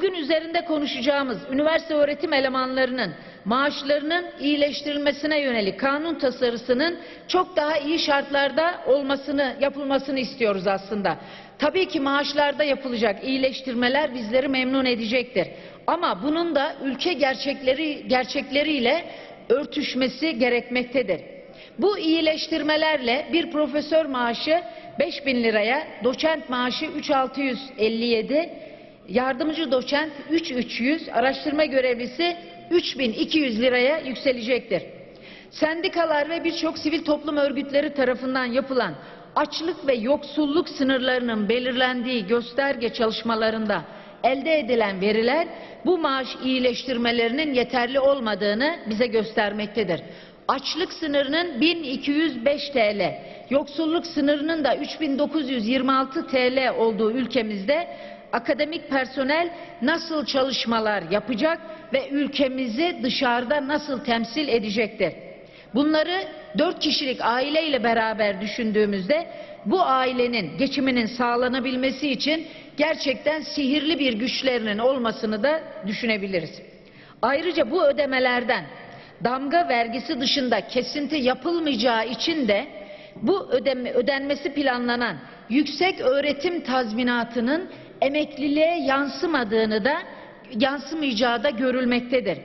Bugün üzerinde konuşacağımız üniversite öğretim elemanlarının maaşlarının iyileştirilmesine yönelik kanun tasarısının çok daha iyi şartlarda olmasını, yapılmasını istiyoruz aslında. Tabii ki maaşlarda yapılacak iyileştirmeler bizleri memnun edecektir. Ama bunun da ülke gerçekleri gerçekleriyle örtüşmesi gerekmektedir. Bu iyileştirmelerle bir profesör maaşı 5000 liraya, doçent maaşı 3657, yardımcı doçent 3300, araştırma görevlisi 3200 liraya yükselecektir. Sendikalar ve birçok sivil toplum örgütleri tarafından yapılan açlık ve yoksulluk sınırlarının belirlendiği gösterge çalışmalarında elde edilen veriler bu maaş iyileştirmelerinin yeterli olmadığını bize göstermektedir. Açlık sınırının 1205 TL, yoksulluk sınırının da 3926 TL olduğu ülkemizde akademik personel nasıl çalışmalar yapacak ve ülkemizi dışarıda nasıl temsil edecektir? Bunları dört kişilik aileyle beraber düşündüğümüzde bu ailenin geçiminin sağlanabilmesi için gerçekten sihirli bir güçlerinin olmasını da düşünebiliriz. Ayrıca bu ödemelerden damga vergisi dışında kesinti yapılmayacağı için de bu ödeme, ödenmesi planlanan yüksek öğretim tazminatının emekliliğe yansımadığını da yansımayacağı da görülmektedir.